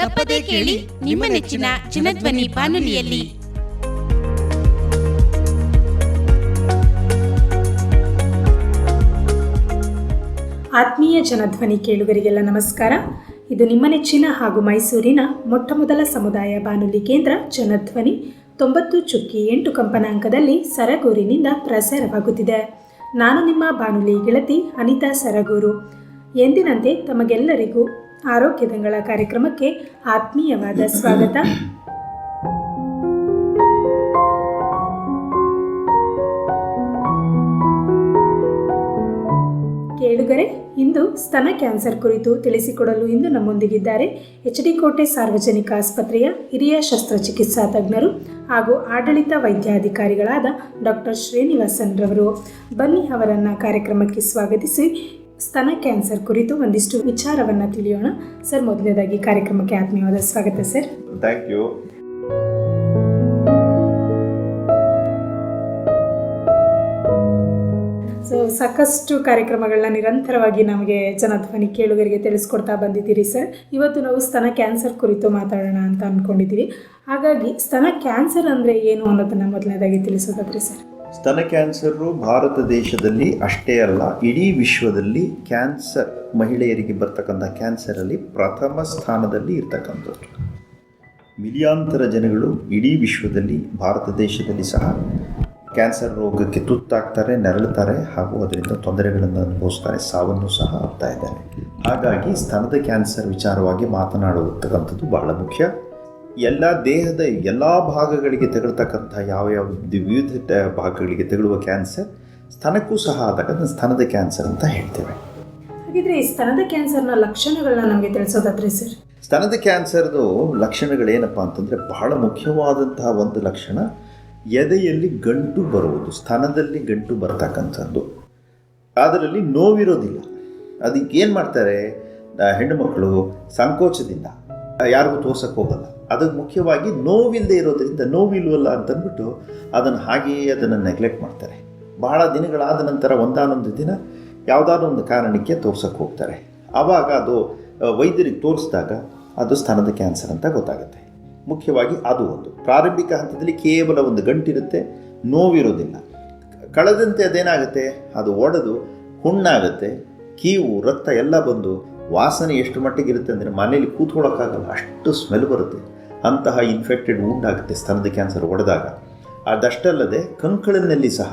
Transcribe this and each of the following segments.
ತಪ್ಪದೇ ಕೇಳಿ ನಿಮ್ಮ ನೆಚ್ಚಿನ ಚಿನ್ನಧ್ವನಿ ಬಾನುಲಿಯಲ್ಲಿ. ಆತ್ಮೀಯ ಜನಧ್ವನಿ ಕೇಳುಗರಿಗೆಲ್ಲ ನಮಸ್ಕಾರ. ಇದು ನಿಮ್ಮ ನೆಚ್ಚಿನ ಹಾಗೂ ಮೈಸೂರಿನ ಮೊಟ್ಟ ಮೊದಲ ಸಮುದಾಯ ಬಾನುಲಿ ಕೇಂದ್ರ ಜನಧ್ವನಿ ತೊಂಬತ್ತು ಚುಕ್ಕಿ ಎಂಟು ಕಂಪನಾಂಕದಲ್ಲಿ ಸರಗೂರಿನಿಂದ ಪ್ರಸಾರವಾಗುತ್ತಿದೆ. ನಾನು ನಿಮ್ಮ ಬಾನುಲಿ ಗೆಳತಿ ಅನಿತಾ ಸರಗೂರು. ಎಂದಿನಂತೆ ತಮಗೆಲ್ಲರಿಗೂ ಆರೋಗ್ಯದಂಗಳ ಕಾರ್ಯಕ್ರಮಕ್ಕೆ ಆತ್ಮೀಯವಾದ ಸ್ವಾಗತ. ಕೇಳುಗರೆ, ಇಂದು ಸ್ತನ ಕ್ಯಾನ್ಸರ್ ಕುರಿತು ತಿಳಿಸಿಕೊಡಲು ಇಂದು ನಮ್ಮೊಂದಿಗಿದ್ದಾರೆ ಎಚ್ ಡಿ ಕೋಟೆ ಸಾರ್ವಜನಿಕ ಆಸ್ಪತ್ರೆಯ ಹಿರಿಯ ಶಸ್ತ್ರಚಿಕಿತ್ಸಾ ತಜ್ಞರು ಹಾಗೂ ಆಡಳಿತ ವೈದ್ಯಾಧಿಕಾರಿಗಳಾದ ಡಾಕ್ಟರ್ ಶ್ರೀನಿವಾಸನ್ ರವರು. ಬನ್ನಿ ಅವರನ್ನು ಕಾರ್ಯಕ್ರಮಕ್ಕೆ ಸ್ವಾಗತಿಸಿ. ಸ್ತನ ಕ್ಯಾನ್ಸರ್ ಕುರಿತು ಒಂದಿಷ್ಟು ವಿಚಾರವನ್ನು ತಿಳಿಯೋಣ. ಸರ್ ಮೊದಲನೇದಾಗಿ ಕಾರ್ಯಕ್ರಮಕ್ಕೆ ಆತ್ಮೀಯವಾದ ಸ್ವಾಗತ ಸರ್. ಥ್ಯಾಂಕ್ ಯು ಸೊ ಸಾಕಷ್ಟು ಕಾರ್ಯಕ್ರಮಗಳನ್ನ ನಿರಂತರವಾಗಿ ನಮಗೆ ಜನಧ್ವನಿ ಕೇಳುಗರಿಗೆ ತಿಳಿಸ್ಕೊಡ್ತಾ ಬಂದಿದ್ದೀರಿ ಸರ್. ಇವತ್ತು ನಾವು ಸ್ತನ ಕ್ಯಾನ್ಸರ್ ಕುರಿತು ಮಾತಾಡೋಣ ಅಂತ ಅಂದ್ಕೊಂಡಿದ್ದೀವಿ ಹಾಗಾಗಿ ಸ್ತನ ಕ್ಯಾನ್ಸರ್ ಅಂದ್ರೆ ಏನು ಅನ್ನೋದನ್ನ ಮೊದಲನೇದಾಗಿ ತಿಳಿಸೋದಾದ್ರೆ ಸರ್. ಸ್ತನ ಕ್ಯಾನ್ಸರು ಭಾರತ ದೇಶದಲ್ಲಿ ಅಷ್ಟೇ ಅಲ್ಲ, ಇಡೀ ವಿಶ್ವದಲ್ಲಿ ಕ್ಯಾನ್ಸರ್ ಮಹಿಳೆಯರಿಗೆ ಬರ್ತಕ್ಕಂಥ ಕ್ಯಾನ್ಸರಲ್ಲಿ ಪ್ರಥಮ ಸ್ಥಾನದಲ್ಲಿ ಇರ್ತಕ್ಕಂಥದ್ದು ಮಿಲಿಯಾಂತರ ಜನಗಳು ಇಡೀ ವಿಶ್ವದಲ್ಲಿ, ಭಾರತ ದೇಶದಲ್ಲಿ ಸಹ ಕ್ಯಾನ್ಸರ್ ರೋಗಕ್ಕೆ ತುತ್ತಾಗ್ತಾರೆ, ನರಳುತ್ತಾರೆ ಹಾಗೂ ಅದರಿಂದ ತೊಂದರೆಗಳನ್ನು ಅನುಭವಿಸ್ತಾರೆ. ಸಾವನ್ನು ಸಹ ಆಗ್ತಾ ಇದ್ದಾರೆ ಹಾಗಾಗಿ ಸ್ತನದ ಕ್ಯಾನ್ಸರ್ ವಿಚಾರವಾಗಿ ಮಾತನಾಡುತ್ತಕ್ಕಂಥದ್ದು ಬಹಳ ಮುಖ್ಯ. ಎಲ್ಲ ದೇಹದ ಎಲ್ಲ ಭಾಗಗಳಿಗೆ ತಗಳ್ತಕ್ಕಂಥ ಯಾವ ಯಾವ ವಿವಿಧ ಭಾಗಗಳಿಗೆ ತಗುಲುವ ಕ್ಯಾನ್ಸರ್ ಸ್ತನಕ್ಕೂ ಸಹ ಆದಾಗ ಸ್ತನದ ಕ್ಯಾನ್ಸರ್ ಅಂತ ಹೇಳ್ತೇವೆ. ಹಾಗಿದ್ರೆ ಈ ಸ್ತನದ ಕ್ಯಾನ್ಸರ್ನ ಲಕ್ಷಣಗಳನ್ನ ನಮಗೆ ತಿಳಿಸೋದಾದ್ರೆ ಸರ್? ಸ್ತನದ ಕ್ಯಾನ್ಸರ್ದು ಲಕ್ಷಣಗಳೇನಪ್ಪ ಅಂತಂದರೆ ಬಹಳ ಮುಖ್ಯವಾದಂತಹ ಒಂದು ಲಕ್ಷಣ ಎದೆಯಲ್ಲಿ ಗಂಟು ಬರುವುದು ಸ್ತನದಲ್ಲಿ ಗಂಟು ಬರ್ತಕ್ಕಂಥದ್ದು. ಅದರಲ್ಲಿ ನೋವಿರೋದಿಲ್ಲ. ಅದಕ್ಕೆ ಏನು ಮಾಡ್ತಾರೆ? ಹೆಣ್ಣುಮಕ್ಕಳು ಹೆಣ್ಣು ಮಕ್ಕಳು ಸಂಕೋಚದಿಂದ ಯಾರಿಗೂ ತೋರ್ಸಕ್ಕೆ ಹೋಗಲ್ಲ. ಅದಕ್ಕೆ ಮುಖ್ಯವಾಗಿ ನೋವಿಲ್ಲದೆ ಇರೋದರಿಂದ ನೋವಿಲ್ವಲ್ಲ ಅಂತಂದ್ಬಿಟ್ಟು ಅದನ್ನು ಹಾಗೆಯೇ ಅದನ್ನು ನೆಗ್ಲೆಕ್ಟ್ ಮಾಡ್ತಾರೆ. ಬಹಳ ದಿನಗಳಾದ ನಂತರ ಒಂದಾನೊಂದು ದಿನ ಯಾವುದಾದ್ರು ಒಂದು ಕಾರಣಕ್ಕೆ ತೋರ್ಸೋಕ್ಕೆ ಹೋಗ್ತಾರೆ. ಆವಾಗ ಅದು ವೈದ್ಯರಿಗೆ ತೋರಿಸಿದಾಗ ಅದು ಸ್ತನದ ಕ್ಯಾನ್ಸರ್ ಅಂತ ಗೊತ್ತಾಗುತ್ತೆ. ಮುಖ್ಯವಾಗಿ ಅದು ಒಂದು. ಪ್ರಾರಂಭಿಕ ಹಂತದಲ್ಲಿ ಕೇವಲ ಒಂದು ಗಂಟಿರುತ್ತೆ, ನೋವಿರೋದಿಲ್ಲ. ಕಳೆದಂತೆ ಅದೇನಾಗುತ್ತೆ? ಅದು ಒಡೆದು ಹುಣ್ಣಾಗುತ್ತೆ, ಕೀವು, ರಕ್ತ ಎಲ್ಲ ಬಂದು ವಾಸನೆ ಎಷ್ಟು ಮಟ್ಟಿಗೆ ಇರುತ್ತೆ ಅಂದರೆ ಮನೇಲಿ ಕೂತ್ಕೊಳ್ಳೋಕ್ಕಾಗಲ್ಲ, ಅಷ್ಟು ಸ್ಮೆಲ್ ಬರುತ್ತೆ. ಅಂತಹ ಇನ್ಫೆಕ್ಟೆಡ್ ಆಗುತ್ತೆ, ಸ್ತನದ ಕ್ಯಾನ್ಸರ್ ಒಡೆದಾಗ. ಅದಷ್ಟಲ್ಲದೆ ಕಂಕಳಿನಲ್ಲಿ ಸಹ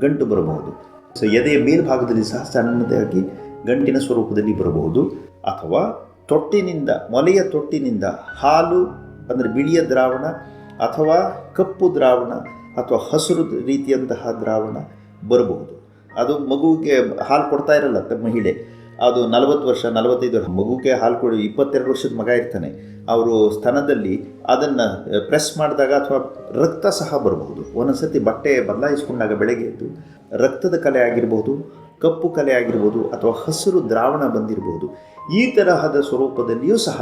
ಗಂಟು ಬರಬಹುದು. ಸೊ ಎದೆಯ ಮೇಲ್ಭಾಗದಲ್ಲಿ ಸಹ ಸಣ್ಣದಾಗಿ ಗಂಟಿನ ಸ್ವರೂಪದಲ್ಲಿ ಬರಬಹುದು. ಅಥವಾ ತೊಟ್ಟಿನಿಂದ ಮೊಲೆಯ ತೊಟ್ಟಿನಿಂದ ಹಾಲು, ಅಂದರೆ ಬಿಳಿಯ ದ್ರಾವಣ ಅಥವಾ ಕಪ್ಪು ದ್ರಾವಣ ಅಥವಾ ಹಸಿರು ರೀತಿಯಂತಹ ದ್ರಾವಣ ಬರಬಹುದು. ಅದು ಮಗುವಿಗೆ ಹಾಲು ಕೊಡ್ತಾ ಇರಲ್ಲ, ಮಹಿಳೆ. ಅದು ನಲವತ್ತು ವರ್ಷ, ನಲವತ್ತೈದು ವರ್ಷ. ಮಗುಗೆ ಹಾಲು ಕೊಡಿ ಇಪ್ಪತ್ತೆರಡು ವರ್ಷದ ಮಗ ಇರ್ತಾನೆ. ಅವರು ಸ್ತನದಲ್ಲಿ ಅದನ್ನು ಪ್ರೆಸ್ ಮಾಡಿದಾಗ ಅಥವಾ ರಕ್ತ ಸಹ ಬರಬಹುದು. ಒಂದೊಂದ್ಸತಿ ಬಟ್ಟೆ ಬದಲಾಯಿಸ್ಕೊಂಡಾಗ ಬೆಳಗ್ಗೆ ಎದ್ದು ರಕ್ತದ ಕಲೆ ಆಗಿರ್ಬೋದು, ಕಪ್ಪು ಕಲೆ ಆಗಿರ್ಬೋದು ಅಥವಾ ಹಸಿರು ದ್ರಾವಣ ಬಂದಿರಬಹುದು ಈ ತರಹದ ಸ್ವರೂಪದಲ್ಲಿಯೂ ಸಹ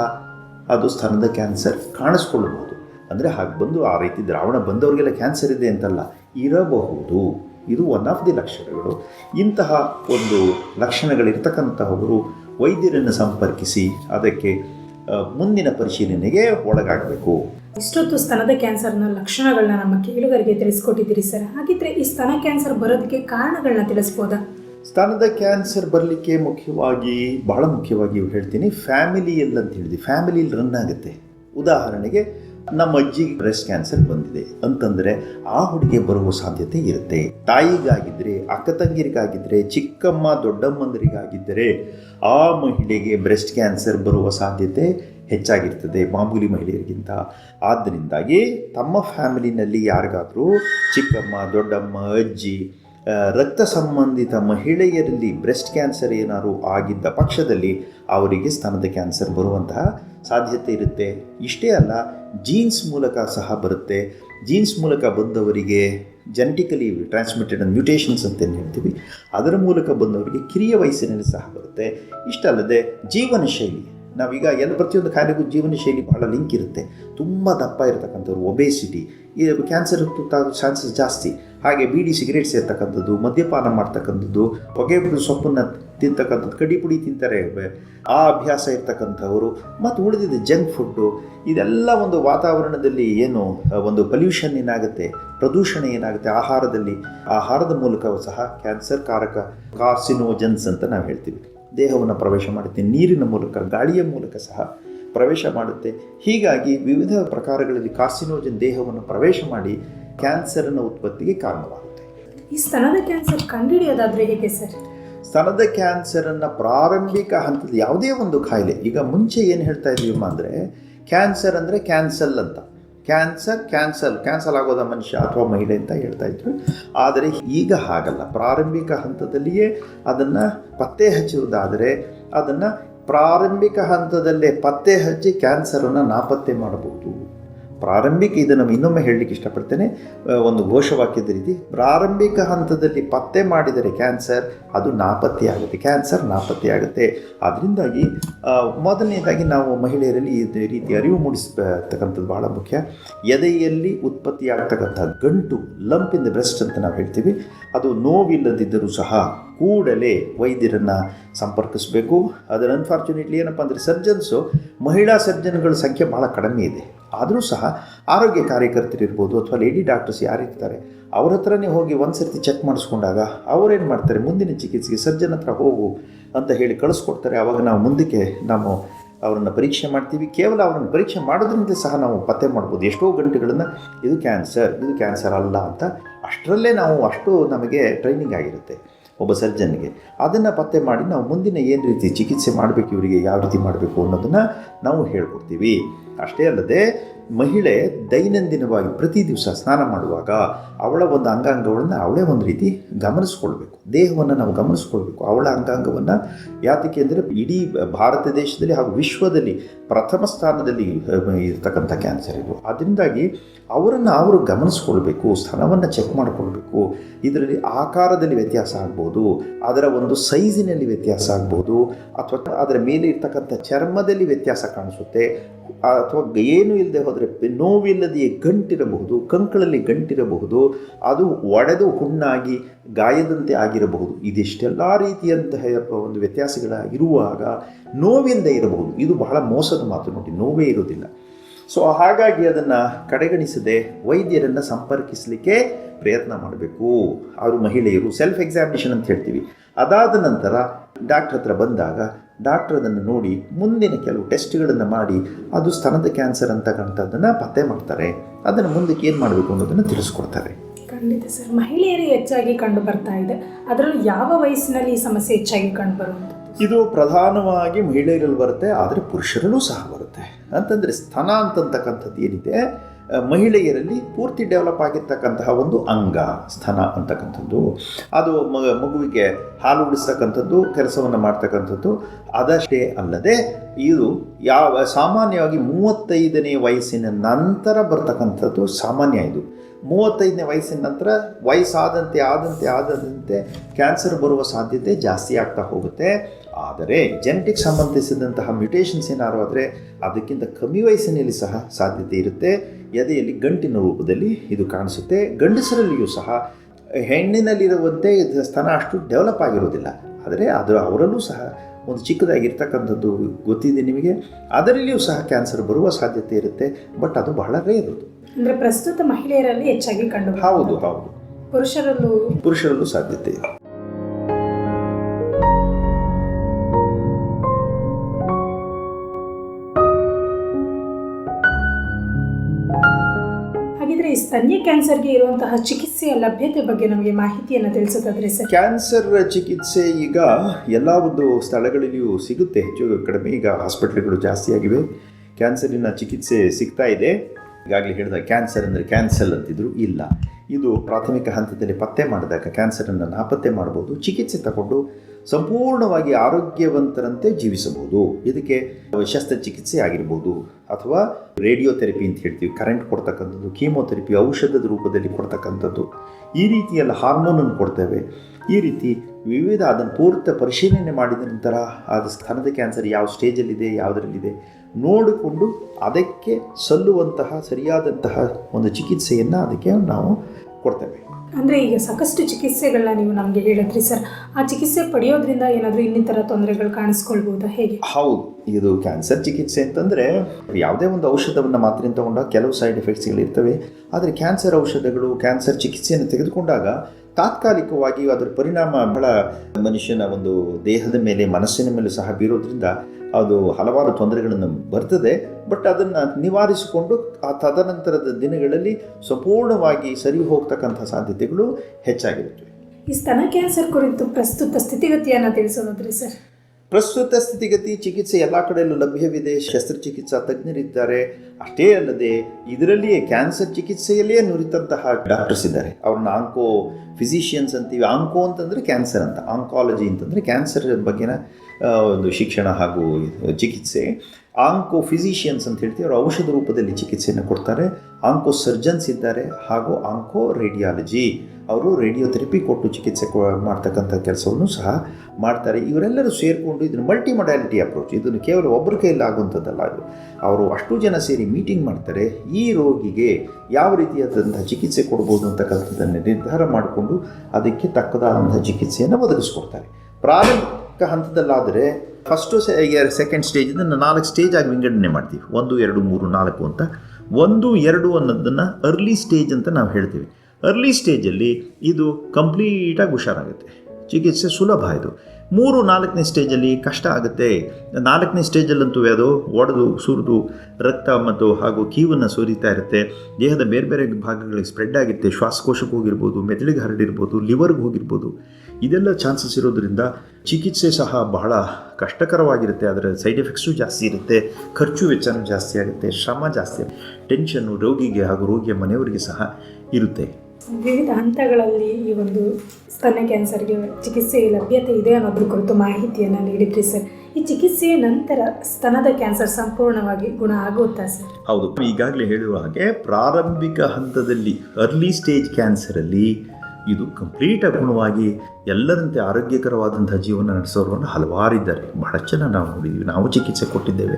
ಅದು ಸ್ತನದ ಕ್ಯಾನ್ಸರ್ ಕಾಣಿಸ್ಕೊಳ್ಳಬಹುದು. ಅಂದರೆ ಹಾಗೆ ಬಂದು ಆ ರೀತಿ ದ್ರಾವಣ ಬಂದವರಿಗೆಲ್ಲ ಕ್ಯಾನ್ಸರ್ ಇದೆ ಅಂತಲ್ಲ, ಇರಬಹುದು. ಇದು ಒನ್ ಆಫ್ ದಿ ಲಕ್ಷಣಗಳು. ಇಂತಹ ಒಂದು ಲಕ್ಷಣಗಳಿರ್ತಕ್ಕಂತಹವರು ವೈದ್ಯರನ್ನು ಸಂಪರ್ಕಿಸಿ ಅದಕ್ಕೆ ಮುಂದಿನ ಪರಿಶೀಲನೆಗೆ ಒಳಗಾಗಬೇಕು. ಇಷ್ಟೊತ್ತು ಸ್ತನದ ಕ್ಯಾನ್ಸರ್ನ ಲಕ್ಷಣಗಳನ್ನ ನಮ್ಮ ಕೇಳುಗರಿಗೆ ತಿಳಿಸ್ಕೊಟ್ಟಿದ್ದೀರಿ ಸರ್. ಹಾಗಿದ್ರೆ ಈ ಸ್ತನ ಕ್ಯಾನ್ಸರ್ ಬರೋದಕ್ಕೆ ಕಾರಣಗಳನ್ನ ತಿಳಿಸ್ಬೋದಾ? ಸ್ತನದ ಕ್ಯಾನ್ಸರ್ ಬರಲಿಕ್ಕೆ ಮುಖ್ಯವಾಗಿ ಬಹಳ ಮುಖ್ಯವಾಗಿ ಹೇಳ್ತೀನಿ ಫ್ಯಾಮಿಲಿಯಲ್ಲಿ ಅಂತ ಹೇಳಿದ್ವಿ ಫ್ಯಾಮಿಲಿಯಲ್ಲಿ ರನ್ ಆಗುತ್ತೆ. ಉದಾಹರಣೆಗೆ ನಮ್ಮ ಅಜ್ಜಿಗೆ ಬ್ರೆಸ್ಟ್ ಕ್ಯಾನ್ಸರ್ ಬಂದಿದೆ. ಅಂತಂದರೆ ಆ ಹುಡುಗಿ ಬರುವ ಸಾಧ್ಯತೆ ಇರುತ್ತೆ. ತಾಯಿಗಾಗಿದ್ದರೆ ಅಕ್ಕ ತಂಗಿರಿಗಾಗಿದ್ದರೆ ಚಿಕ್ಕಮ್ಮ ದೊಡ್ಡಮ್ಮಂದರಿಗಾಗಿದ್ದರೆ ಆ ಮಹಿಳೆಗೆ ಬ್ರೆಸ್ಟ್ ಕ್ಯಾನ್ಸರ್ ಬರುವ ಸಾಧ್ಯತೆ ಹೆಚ್ಚಾಗಿರ್ತದೆ ಮಾಮೂಲಿ ಮಹಿಳೆಯರಿಗಿಂತ. ಆದ್ದರಿಂದಾಗಿ ತಮ್ಮ ಫ್ಯಾಮಿಲಿನಲ್ಲಿ ಯಾರಿಗಾದರೂ ಚಿಕ್ಕಮ್ಮ, ದೊಡ್ಡಮ್ಮ, ಅಜ್ಜಿ ರಕ್ತ ಸಂಬಂಧಿತ ಮಹಿಳೆಯರಲ್ಲಿ ಬ್ರೆಸ್ಟ್ ಕ್ಯಾನ್ಸರ್ ಏನಾದರೂ ಆಗಿದ್ದ ಪಕ್ಷದಲ್ಲಿ ಅವರಿಗೆ ಸ್ತನದ ಕ್ಯಾನ್ಸರ್ ಬರುವಂತಹ ಸಾಧ್ಯತೆ ಇರುತ್ತೆ. ಇಷ್ಟೇ ಅಲ್ಲ ಜೀನ್ಸ್ ಮೂಲಕ ಸಹ ಬರುತ್ತೆ. ಜೀನ್ಸ್ ಮೂಲಕ ಬಂದವರಿಗೆ ಜೆನೆಟಿಕಲಿ ಟ್ರಾನ್ಸ್ಮಿಟೆಡ್ ಮ್ಯೂಟೇಷನ್ಸ್ ಅಂತ ಹೇಳ್ತೀವಿ, ಅದರ ಮೂಲಕ ಬಂದವರಿಗೆ ಕಿರಿಯ ವಯಸ್ಸಿನಲ್ಲಿ ಸಹ ಬರುತ್ತೆ. ಇಷ್ಟಲ್ಲದೆ ಜೀವನ ಶೈಲಿ, ನಾವೀಗ ಎಲ್ಲ ಪ್ರತಿಯೊಂದು ಕಾಯಿಲೆಗೂ ಜೀವನ ಶೈಲಿ ಬಹಳ ಲಿಂಕ್ ಇರುತ್ತೆ. ತುಂಬ ದಪ್ಪ ಇರತಕ್ಕಂಥವ್ರು ಒಬೇಸಿಟಿ ಈ ಕ್ಯಾನ್ಸರ್ ಚಾನ್ಸಸ್ ಜಾಸ್ತಿ. ಹಾಗೆ ಬೀಡಿ ಸಿಗರೇಟ್ ಸೇರ್ತಕ್ಕಂಥದ್ದು ಮದ್ಯಪಾನ ಮಾಡ್ತಕ್ಕಂಥದ್ದು ಹೊಗೆ ಸೊಪ್ಪನ್ನು ತಿಂತಕ್ಕಂಥದ್ದು ಕಡಿ ಪುಡಿ ತಿಂತಾರೆ ಆ ಅಭ್ಯಾಸ ಇರ್ತಕ್ಕಂಥವರು, ಮತ್ತು ಉಳಿದಿದ್ದ ಜಂಕ್ ಫುಡ್ಡು ಇದೆಲ್ಲ ಒಂದು ವಾತಾವರಣದಲ್ಲಿ ಏನು, ಒಂದು ಪಲ್ಯೂಷನ್ ಏನಾಗುತ್ತೆ, ಪ್ರದೂಷಣ ಏನಾಗುತ್ತೆ, ಆಹಾರದಲ್ಲಿ, ಆಹಾರದ ಮೂಲಕವೂ ಸಹ ಕ್ಯಾನ್ಸರ್ ಕಾರಕ ಕಾರ್ಸಿನೋಜನ್ಸ್ ಅಂತ ನಾವು ಹೇಳ್ತೀವಿ. ದೇಹವನ್ನು ಪ್ರವೇಶ ಮಾಡುತ್ತೆ, ನೀರಿನ ಮೂಲಕ, ಗಾಳಿಯ ಮೂಲಕ ಸಹ ಪ್ರವೇಶ ಮಾಡುತ್ತೆ. ಹೀಗಾಗಿ ವಿವಿಧ ಪ್ರಕಾರಗಳಲ್ಲಿ ಕಾರ್ಸಿನೋಜನ್ ದೇಹವನ್ನು ಪ್ರವೇಶ ಮಾಡಿ ಕ್ಯಾನ್ಸರ್ನ ಉತ್ಪತ್ತಿಗೆ ಕಾರಣವಾಗುತ್ತೆ. ಈ ಸ್ತನದ ಕ್ಯಾನ್ಸರ್ ಕಂಡುಹಿಡಿಯೋದಾದ್ರೆ ಹೇಗೆ ಸರ್? ಸ್ತನದ ಕ್ಯಾನ್ಸರನ್ನು ಪ್ರಾರಂಭಿಕ ಹಂತದ ಯಾವುದೇ ಒಂದು ಕಾಯಿಲೆ, ಈಗ ಮುಂಚೆ ಏನು ಹೇಳ್ತಾ ಇದ್ದೀವಮ್ಮ ಅಂದರೆ, ಕ್ಯಾನ್ಸರ್ ಅಂದರೆ ಕ್ಯಾನ್ಸಲ್ ಅಂತ. ಕ್ಯಾನ್ಸರ್, ಕ್ಯಾನ್ಸಲ್ ಕ್ಯಾನ್ಸಲ್ ಆಗೋದ ಮನುಷ್ಯ ಅಥವಾ ಮಹಿಳೆ ಅಂತ ಹೇಳ್ತಾ ಇದ್ರು. ಆದರೆ ಈಗ ಹಾಗಲ್ಲ. ಪ್ರಾರಂಭಿಕ ಹಂತದಲ್ಲಿಯೇ ಅದನ್ನು ಪತ್ತೆ ಹಚ್ಚುವುದಾದರೆ ಅದನ್ನು ಪ್ರಾರಂಭಿಕ ಹಂತದಲ್ಲೇ ಪತ್ತೆ ಹಚ್ಚಿ ಕ್ಯಾನ್ಸರನ್ನು ನಾಪತ್ತೆ ಮಾಡಬಹುದು. ಪ್ರಾರಂಭಿಕ ಇದನ್ನು ಇನ್ನೊಮ್ಮೆ ಹೇಳಲಿಕ್ಕೆ ಇಷ್ಟಪಡ್ತೇನೆ ಒಂದು ಘೋಷವಾಕ್ಯದ ರೀತಿ, ಪ್ರಾರಂಭಿಕ ಹಂತದಲ್ಲಿ ಪತ್ತೆ ಮಾಡಿದರೆ ಕ್ಯಾನ್ಸರ್, ಅದು ನಾಪತ್ತೆಯಾಗುತ್ತೆ ಕ್ಯಾನ್ಸರ್ ನಾಪತ್ತೆಯಾಗುತ್ತೆ ಅದರಿಂದಾಗಿ ಮೊದಲನೇದಾಗಿ ನಾವು ಮಹಿಳೆಯರಲ್ಲಿ ಈ ರೀತಿ ಅರಿವು ಮೂಡಿಸ್ತಕ್ಕಂಥದ್ದು ಭಾಳ ಮುಖ್ಯ. ಎದೆಯಲ್ಲಿ ಉತ್ಪತ್ತಿಯಾಗ್ತಕ್ಕಂಥ ಗಂಟು ಲಂಪ್ ದ ಬ್ರೆಸ್ಟ್ ಅಂತ ನಾವು ಹೇಳ್ತೀವಿ. ಅದು ನೋವಿಲ್ಲದಿದ್ದರೂ ಸಹ ಕೂಡಲೇ ವೈದ್ಯರನ್ನು ಸಂಪರ್ಕಿಸಬೇಕು. ಅದರ ಅನ್ಫಾರ್ಚುನೇಟ್ಲಿ ಏನಪ್ಪ ಅಂದರೆ ಸರ್ಜನ್ಸು ಮಹಿಳಾ ಸರ್ಜನ್ಗಳ ಸಂಖ್ಯೆ ಭಾಳ ಕಡಿಮೆ ಇದೆ. ಆದರೂ ಸಹ ಆರೋಗ್ಯ ಕಾರ್ಯಕರ್ತರಿರ್ಬೋದು ಅಥವಾ ಲೇಡಿ ಡಾಕ್ಟರ್ಸ್ ಯಾರಿರ್ತಾರೆ ಅವ್ರ ಹತ್ರನೇ ಹೋಗಿ ಒಂದು ಸರ್ತಿ ಚೆಕ್ ಮಾಡಿಸ್ಕೊಂಡಾಗ ಅವರೇನು ಮಾಡ್ತಾರೆ, ಮುಂದಿನ ಚಿಕಿತ್ಸೆಗೆ ಸರ್ಜನ್ ಹತ್ರ ಹೋಗು ಅಂತ ಹೇಳಿ ಕಳಿಸ್ಕೊಡ್ತಾರೆ. ಆವಾಗ ನಾವು ಮುಂದಕ್ಕೆ ನಾವು ಅವರನ್ನು ಪರೀಕ್ಷೆ ಮಾಡ್ತೀವಿ. ಕೇವಲ ಅವರನ್ನು ಪರೀಕ್ಷೆ ಮಾಡೋದ್ರಿಂದ ಸಹ ನಾವು ಪತ್ತೆ ಮಾಡ್ಬೋದು. ಎಷ್ಟೋ ಗಂಟೆಗಳನ್ನು ಇದು ಕ್ಯಾನ್ಸರ್ ಇದು ಕ್ಯಾನ್ಸರ್ ಅಲ್ಲ ಅಂತ ಅಷ್ಟರಲ್ಲೇ ನಾವು ಅಷ್ಟು ನಮಗೆ ಟ್ರೈನಿಂಗ್ ಆಗಿರುತ್ತೆ. ಒಬ್ಬ ಸರ್ಜನ್ಗೆ ಅದನ್ನು ಪತ್ತೆ ಮಾಡಿ ನಾವು ಮುಂದಿನ ಏನು ರೀತಿ ಚಿಕಿತ್ಸೆ ಮಾಡಬೇಕು, ಇವರಿಗೆ ಯಾವ ರೀತಿ ಮಾಡಬೇಕು ಅನ್ನೋದನ್ನು ನಾವು ಹೇಳ್ಕೊಡ್ತೀವಿ. ಅಷ್ಟೇ ಅಲ್ಲದೆ ಮಹಿಳೆ ದೈನಂದಿನವಾಗಿ ಪ್ರತಿ ದಿವಸ ಸ್ನಾನ ಮಾಡುವಾಗ ಅವಳ ಒಂದು ಅಂಗಾಂಗಗಳನ್ನು ಅವಳೇ ಒಂದು ರೀತಿ ಗಮನಿಸ್ಕೊಳ್ಬೇಕು. ದೇಹವನ್ನು ನಾವು ಗಮನಿಸ್ಕೊಳ್ಬೇಕು. ಅವಳ ಅಂಗಾಂಗವನ್ನು ಯಾತಕ್ಕೆ ಅಂದರೆ ಇಡೀ ಭಾರತ ದೇಶದಲ್ಲಿ ಹಾಗೂ ವಿಶ್ವದಲ್ಲಿ ಪ್ರಥಮ ಸ್ಥಾನದಲ್ಲಿ ಇರತಕ್ಕಂಥ ಕ್ಯಾನ್ಸರ್ ಇದು. ಅದರಿಂದಾಗಿ ಅವರನ್ನು ಅವರು ಗಮನಿಸ್ಕೊಳ್ಬೇಕು ಸ್ಥಾನವನ್ನು ಚೆಕ್ ಮಾಡಿಕೊಳ್ಬೇಕು. ಇದರಲ್ಲಿ ಆಕಾರದಲ್ಲಿ ವ್ಯತ್ಯಾಸ ಆಗ್ಬೋದು, ಅದರ ಒಂದು ಸೈಜಿನಲ್ಲಿ ವ್ಯತ್ಯಾಸ ಆಗ್ಬೋದು, ಅಥವಾ ಅದರ ಮೇಲೆ ಇರ್ತಕ್ಕಂಥ ಚರ್ಮದಲ್ಲಿ ವ್ಯತ್ಯಾಸ ಕಾಣಿಸುತ್ತೆ, ಅಥವಾ ಏನು ಇಲ್ಲದೆ ಹೋದರೆ ನೋವಿಲ್ಲದೆಯೇ ಗಂಟಿರಬಹುದು, ಕಂಕಳಲ್ಲಿ ಗಂಟಿರಬಹುದು, ಅದು ಒಡೆದು ಹುಣ್ಣಾಗಿ ಗಾಯದಂತೆ ಆಗಿರಬಹುದು. ಇದಿಷ್ಟೆಲ್ಲ ರೀತಿಯಂತಹ ಒಂದು ವ್ಯತ್ಯಾಸಗಳ ಇರುವಾಗ ನೋವಿಂದ ಇರಬಹುದು. ಇದು ಬಹಳ ಮೋಸದ ಮಾತು ನೋಡಿ, ನೋವೇ ಇರೋದಿಲ್ಲ ಸೊ ಹಾಗಾಗಿ ಅದನ್ನು ಕಡೆಗಣಿಸದೆ ವೈದ್ಯರನ್ನು ಸಂಪರ್ಕಿಸಲಿಕ್ಕೆ ಪ್ರಯತ್ನ ಮಾಡಬೇಕು. ಅವರು ಮಹಿಳೆಯರು ಸೆಲ್ಫ್ ಎಕ್ಸಾಮಿನೇಷನ್ ಅಂತ ಹೇಳ್ತೀವಿ. ಅದಾದ ನಂತರ ಡಾಕ್ಟ್ರ್ ಹತ್ರ ಬಂದಾಗ ಡಾಕ್ಟ್ರ್ ಅದನ್ನು ನೋಡಿ ಮುಂದಿನ ಕೆಲವು ಟೆಸ್ಟ್ಗಳನ್ನು ಮಾಡಿ ಅದು ಸ್ತನದ ಕ್ಯಾನ್ಸರ್ ಅಂತಕ್ಕಂಥದ್ದನ್ನು ಪತ್ತೆ ಮಾಡ್ತಾರೆ. ಅದನ್ನು ಮುಂದಕ್ಕೆ ಏನು ಮಾಡಬೇಕು ಅನ್ನೋದನ್ನು ತಿಳಿಸ್ಕೊಡ್ತಾರೆ. ಖಂಡಿತ ಸರ್. ಮಹಿಳೆಯರಿಗೆ ಹೆಚ್ಚಾಗಿ ಕಂಡು ಬರ್ತಾ ಇದೆ. ಅದರಲ್ಲೂ ಯಾವ ವಯಸ್ಸಿನಲ್ಲಿ ಈ ಸಮಸ್ಯೆ ಹೆಚ್ಚಾಗಿ ಕಂಡು ಬರುವಂಥದ್ದು? ಇದು ಪ್ರಧಾನವಾಗಿ ಮಹಿಳೆಯರಲ್ಲಿ ಬರುತ್ತೆ ಆದರೆ ಪುರುಷರಲ್ಲೂ ಸಹ ಬರುತ್ತೆ. ಅಂತಂದರೆ ಸ್ತನ ಅಂತಕ್ಕಂಥದ್ದು ಏನಿದೆ? ಮಹಿಳೆಯರಲ್ಲಿ ಪೂರ್ತಿ ಡೆವಲಪ್ ಆಗಿರ್ತಕ್ಕಂತಹ ಒಂದು ಅಂಗ ಸ್ತನ ಅಂತಕ್ಕಂಥದ್ದು. ಅದು ಮಗ ಮಗುವಿಗೆ ಹಾಲು ಉಡಿಸ್ತಕ್ಕಂಥದ್ದು, ಕೆಲಸವನ್ನು ಮಾಡ್ತಕ್ಕಂಥದ್ದು. ಅದಷ್ಟೇ ಅಲ್ಲದೆ ಇದು ಯಾವ, ಸಾಮಾನ್ಯವಾಗಿ ಮೂವತ್ತೈದನೇ ವಯಸ್ಸಿನ ನಂತರ ಬರ್ತಕ್ಕಂಥದ್ದು ಸಾಮಾನ್ಯ ಇದು. ಮೂವತ್ತೈದನೇ ವಯಸ್ಸಿನ ನಂತರ ವಯಸ್ಸಾದಂತೆ, ಆದಂತೆ ಆದಂತೆ ಕ್ಯಾನ್ಸರ್ ಬರುವ ಸಾಧ್ಯತೆ ಜಾಸ್ತಿ ಆಗ್ತಾ ಹೋಗುತ್ತೆ. ಆದರೆ ಜೆನೆಟಿಕ್ ಸಂಬಂಧಿಸಿದಂತಹ ಮ್ಯುಟೇಷನ್ಸ್ ಏನಾದ್ರು ಆದರೆ ಅದಕ್ಕಿಂತ ಕಮ್ಮಿ ವಯಸ್ಸಿನಲ್ಲಿ ಸಹ ಸಾಧ್ಯತೆ ಇರುತ್ತೆ. ಎದೆಯಲ್ಲಿ ಗಂಟಿನ ರೂಪದಲ್ಲಿ ಇದು ಕಾಣಿಸುತ್ತೆ. ಗಂಡಸರಲ್ಲಿಯೂ ಸಹ ಹೆಣ್ಣಿನಲ್ಲಿರುವಂತೆ ಇದು ಸ್ತನ ಅಷ್ಟು ಡೆವಲಪ್ ಆಗಿರೋದಿಲ್ಲ. ಆದರೆ ಅದರ ಅವರಲ್ಲೂ ಸಹ ಒಂದು ಚಿಕ್ಕದಾಗಿರ್ತಕ್ಕಂಥದ್ದು ಗೊತ್ತಿದೆ ನಿಮಗೆ. ಅದರಲ್ಲಿಯೂ ಸಹ ಕ್ಯಾನ್ಸರ್ ಬರುವ ಸಾಧ್ಯತೆ ಇರುತ್ತೆ. ಬಟ್ ಅದು ಬಹಳ ರೇರ್. ಅಂದರೆ ಪ್ರಸ್ತುತ ಮಹಿಳೆಯರಲ್ಲಿ ಹೆಚ್ಚಾಗಿ ಕಂಡು. ಹೌದು ಹೌದು. ಪುರುಷರಲ್ಲೂ ಪುರುಷರಲ್ಲೂ ಸಾಧ್ಯತೆ ಇದೆ. ಸ್ತನ್ಯ ಕ್ಯಾನ್ಸರ್ಗೆ ಇರುವಂತಹ ಚಿಕಿತ್ಸೆಯ ಲಭ್ಯತೆ ಬಗ್ಗೆ ನಮಗೆ ಮಾಹಿತಿಯನ್ನು ತಿಳಿಸೋದಾದ್ರೆ ಸರ್? ಕ್ಯಾನ್ಸರ್ ಚಿಕಿತ್ಸೆ ಈಗ ಎಲ್ಲ ಒಂದು ಸ್ಥಳಗಳಲ್ಲಿಯೂ ಸಿಗುತ್ತೆ, ಹೆಚ್ಚು ಕಡಿಮೆ. ಈಗ ಹಾಸ್ಪಿಟ್ಲ್ಗಳು ಜಾಸ್ತಿ ಆಗಿವೆ. ಕ್ಯಾನ್ಸರಿನ ಚಿಕಿತ್ಸೆ ಸಿಗ್ತಾ ಇದೆ. ಈಗಾಗಲೇ ಹೇಳಿದ ಕ್ಯಾನ್ಸರ್ ಅಂದರೆ ಕ್ಯಾನ್ಸಲ್ ಅಂತಿದ್ರು. ಇಲ್ಲ. ಇದು ಪ್ರಾಥಮಿಕ ಹಂತದಲ್ಲಿ ಪತ್ತೆ ಮಾಡಿದಾಗ ಕ್ಯಾನ್ಸರನ್ನು ನಾಪತ್ತೆ ಮಾಡ್ಬೋದು. ಚಿಕಿತ್ಸೆ ತಗೊಂಡು ಸಂಪೂರ್ಣವಾಗಿ ಆರೋಗ್ಯವಂತರಂತೆ ಜೀವಿಸಬಹುದು. ಇದಕ್ಕೆ ಶಸ್ತ್ರಚಿಕಿತ್ಸೆ ಆಗಿರ್ಬೋದು ಅಥವಾ ರೇಡಿಯೋಥೆರಪಿ ಅಂತ ಹೇಳ್ತೀವಿ, ಕರೆಂಟ್ ಕೊಡ್ತಕ್ಕಂಥದ್ದು, ಕೀಮೋಥೆರಪಿ, ಔಷಧದ ರೂಪದಲ್ಲಿ ಕೊಡ್ತಕ್ಕಂಥದ್ದು. ಈ ರೀತಿಯೆಲ್ಲ ಹಾರ್ಮೋನನ್ನು ಕೊಡ್ತೇವೆ. ಈ ರೀತಿ ವಿವಿಧ ಅದನ್ನು ಪೂರ್ತ ಪರಿಶೀಲನೆ ಮಾಡಿದ ನಂತರ ಅದು ಸ್ತನದ ಕ್ಯಾನ್ಸರ್ ಯಾವ ಸ್ಟೇಜಲ್ಲಿದೆ, ಯಾವುದರಲ್ಲಿದೆ, ನೋಡಿಕೊಂಡು ಅದಕ್ಕೆ ಸಲ್ಲುವಂತಹ, ಸರಿಯಾದಂತಹ ಒಂದು ಚಿಕಿತ್ಸೆಯನ್ನು ಅದಕ್ಕೆ ನಾವು ಕೊಡ್ತೇವೆ. ಅಂದರೆ ಈಗ ಸಾಕಷ್ಟು ಚಿಕಿತ್ಸೆಗಳನ್ನ ನೀವು ನಮಗೆ ಹೇಳಿದ್ರಿ ಸರ್. ಆ ಚಿಕಿತ್ಸೆ ಪಡೆಯೋದ್ರಿಂದ ಏನಾದರೂ ಇನ್ನಿತರ ತೊಂದರೆಗಳು ಕಾಣಿಸ್ಕೊಳ್ಬಹುದಾ ಹೇಗೆ? ಹೌದು, ಇದು ಕ್ಯಾನ್ಸರ್ ಚಿಕಿತ್ಸೆ ಅಂತಂದರೆ ಯಾವುದೇ ಒಂದು ಔಷಧವನ್ನು ಮಾತ್ರ ತಗೊಂಡಾಗ ಕೆಲವು ಸೈಡ್ ಎಫೆಕ್ಟ್ಸ್ಗಳಿರ್ತವೆ ಆದರೆ ಕ್ಯಾನ್ಸರ್ ಔಷಧಗಳು, ಕ್ಯಾನ್ಸರ್ ಚಿಕಿತ್ಸೆಯನ್ನು ತೆಗೆದುಕೊಂಡಾಗ ತಾತ್ಕಾಲಿಕವಾಗಿ ಅದರ ಪರಿಣಾಮ ಬಹಳ ಮನುಷ್ಯನ ಒಂದು ದೇಹದ ಮೇಲೆ, ಮನಸ್ಸಿನ ಮೇಲೆ ಸಹ ಬೀರೋದ್ರಿಂದ ಅದು ಹಲವಾರು ತೊಂದರೆಗಳನ್ನು ಬರ್ತದೆ ಬಟ್ ಅದನ್ನು ನಿವಾರಿಸಿಕೊಂಡು ಆ ತದನಂತರದ ದಿನಗಳಲ್ಲಿ ಸಂಪೂರ್ಣವಾಗಿ ಸರಿ ಹೋಗ್ತಕ್ಕಂಥ ಸಾಧ್ಯತೆಗಳು ಹೆಚ್ಚಾಗಿರುತ್ತವೆ. ಈ ಸ್ತನ ಕ್ಯಾನ್ಸರ್ ಕುರಿತು ಪ್ರಸ್ತುತ ಸ್ಥಿತಿಗತಿಯನ್ನು ತಿಳಿಸೋದ್ರಿ ಸರ್? ಪ್ರಸ್ತುತ ಸ್ಥಿತಿಗತಿ ಚಿಕಿತ್ಸೆ ಎಲ್ಲ ಕಡೆಯಲ್ಲೂ ಲಭ್ಯವಿದೆ. ಶಸ್ತ್ರಚಿಕಿತ್ಸಾ ತಜ್ಞರಿದ್ದಾರೆ. ಅಷ್ಟೇ ಅಲ್ಲದೆ ಇದರಲ್ಲಿಯೇ ಕ್ಯಾನ್ಸರ್ ಚಿಕಿತ್ಸೆಯಲ್ಲಿಯೇ ನುರಿತಂತಹ ಡಾಕ್ಟರ್ಸ್ ಇದ್ದಾರೆ. ಅವ್ರನ್ನ ಆಂಕೋ ಫಿಸಿಷಿಯನ್ಸ್ ಅಂತೀವಿ. ಆಂಕೋ ಅಂತಂದರೆ ಕ್ಯಾನ್ಸರ್ ಅಂತ. ಆಂಕಾಲಜಿ ಅಂತಂದರೆ ಕ್ಯಾನ್ಸರ್ ಬಗ್ಗೆನ ಒಂದು ಶಿಕ್ಷಣ ಹಾಗೂ ಚಿಕಿತ್ಸೆ. ಆಂಕೋ ಫಿಸಿಷಿಯನ್ಸ್ ಅಂತ ಹೇಳ್ತೀವಿ, ಅವರು ಔಷಧ ರೂಪದಲ್ಲಿ ಚಿಕಿತ್ಸೆಯನ್ನು ಕೊಡ್ತಾರೆ. ಆಂಕೋ ಸರ್ಜನ್ಸ್ ಇದ್ದಾರೆ ಹಾಗೂ ಆಂಕೋ ರೇಡಿಯಾಲಜಿ ಅವರು ರೇಡಿಯೋಥೆರಪಿ ಕೊಟ್ಟು ಚಿಕಿತ್ಸೆ ಮಾಡ್ತಕ್ಕಂಥ ಕೆಲಸವನ್ನು ಸಹ ಮಾಡ್ತಾರೆ. ಇವರೆಲ್ಲರೂ ಸೇರಿಕೊಂಡು ಇದನ್ನು ಮಲ್ಟಿ ಮೊಡ್ಯಾಲಿಟಿ ಅಪ್ರೋಚ್ ಇದನ್ನು ಕೇವಲ ಒಬ್ಬರ ಕೈಯಲ್ಲಿ ಆಗುವಂಥದ್ದಲ್ಲ ಅದು. ಅವರು ಅಷ್ಟು ಜನ ಸೇರಿ ಮೀಟಿಂಗ್ ಮಾಡ್ತಾರೆ. ಈ ರೋಗಿಗೆ ಯಾವ ರೀತಿಯಾದಂಥ ಚಿಕಿತ್ಸೆ ಕೊಡ್ಬೋದು ಅಂತಕ್ಕಂಥದ್ದನ್ನು ನಿರ್ಧಾರ ಮಾಡಿಕೊಂಡು ಅದಕ್ಕೆ ತಕ್ಕದಾದಂಥ ಚಿಕಿತ್ಸೆಯನ್ನು ಒದಗಿಸ್ಕೊಡ್ತಾರೆ. ಪ್ರಾರಂಭಿಕ ಹಂತದಲ್ಲಾದರೆ ಫಸ್ಟು ಸೆಕೆಂಡ್ ಸ್ಟೇಜ್ ಇದನ್ನು ನಾಲ್ಕು ಸ್ಟೇಜ್ ಆಗಿ ವಿಂಗಡಣೆ ಮಾಡ್ತೀವಿ. ಒಂದು, ಎರಡು, ಮೂರು, ನಾಲ್ಕು ಅಂತ. ಒಂದು, ಎರಡು ಅನ್ನೋದನ್ನು ಅರ್ಲಿ ಸ್ಟೇಜ್ ಅಂತ ನಾವು ಹೇಳ್ತೀವಿ. ಅರ್ಲಿ ಸ್ಟೇಜಲ್ಲಿ ಇದು ಕಂಪ್ಲೀಟಾಗಿ ಹುಷಾರಾಗುತ್ತೆ. ಚಿಕಿತ್ಸೆ ಸುಲಭ ಇದು. ಮೂರು, ನಾಲ್ಕನೇ ಸ್ಟೇಜಲ್ಲಿ ಕಷ್ಟ ಆಗುತ್ತೆ. ನಾಲ್ಕನೇ ಸ್ಟೇಜಲ್ಲಂತೂ ಅದು ಒಡೆದು, ಸುರಿದು ರಕ್ತ ಮತ್ತು ಹಾಗೂ ಕೀವನ್ನು ಸುರಿತಾ ಇರುತ್ತೆ. ದೇಹದ ಬೇರೆ ಬೇರೆ ಭಾಗಗಳಿಗೆ ಸ್ಪ್ರೆಡ್ ಆಗಿರುತ್ತೆ. ಶ್ವಾಸಕೋಶಕ್ಕೆ ಹೋಗಿರ್ಬೋದು, ಮೆದುಳಿಗೆ ಹರಡಿರ್ಬೋದು ಲಿವರ್ಗೆ ಹೋಗಿರ್ಬೋದು. ಇದೆಲ್ಲ ಚಾನ್ಸಸ್ ಇರೋದ್ರಿಂದ ಚಿಕಿತ್ಸೆ ಸಹ ಬಹಳ ಕಷ್ಟಕರವಾಗಿರುತ್ತೆ. ಅದರ ಸೈಡ್ ಎಫೆಕ್ಟ್ಸು ಜಾಸ್ತಿ ಇರುತ್ತೆ. ಖರ್ಚು ವೆಚ್ಚನೂ ಜಾಸ್ತಿ ಆಗುತ್ತೆ. ಶ್ರಮ ಜಾಸ್ತಿ ಟೆನ್ಷನ್ನು ರೋಗಿಗೆ ಹಾಗೂ ರೋಗಿಯ ಮನೆಯವರಿಗೆ ಸಹ ಇರುತ್ತೆ. ವಿವಿಧ ಹಂತಗಳಲ್ಲಿ ಈ ಒಂದು ಸ್ತನ ಕ್ಯಾನ್ಸರ್ಗೆ ಚಿಕಿತ್ಸೆ ಲಭ್ಯತೆ ಇದೆ ಅನ್ನೋದ್ರ ಕುರಿತು ಮಾಹಿತಿಯನ್ನು ನೀಡಿದ್ರಿ ಸರ್. ಈ ಚಿಕಿತ್ಸೆಯ ನಂತರ ಸ್ತನದ ಕ್ಯಾನ್ಸರ್ ಸಂಪೂರ್ಣವಾಗಿ ಗುಣ ಆಗುತ್ತಾ ಸರ್? ಹೌದು. ಈಗಾಗಲೇ ಹೇಳುವ ಹಾಗೆ ಪ್ರಾರಂಭಿಕ ಹಂತದಲ್ಲಿ ಅರ್ಲಿ ಸ್ಟೇಜ್ ಕ್ಯಾನ್ಸರಲ್ಲಿ ಇದು ಕಂಪ್ಲೀಟ್ ಗುಣವಾಗಿ ಎಲ್ಲರಂತೆ ಆರೋಗ್ಯಕರವಾದಂಥ ಜೀವನ ನಡೆಸೋರು ಹಲವಾರಿದ್ದಾರೆ. ಬಹಳ ಜನ ನಾವು ನೋಡಿದ್ದೀವಿ ನಾವು ಚಿಕಿತ್ಸೆ ಕೊಟ್ಟಿದ್ದೇವೆ.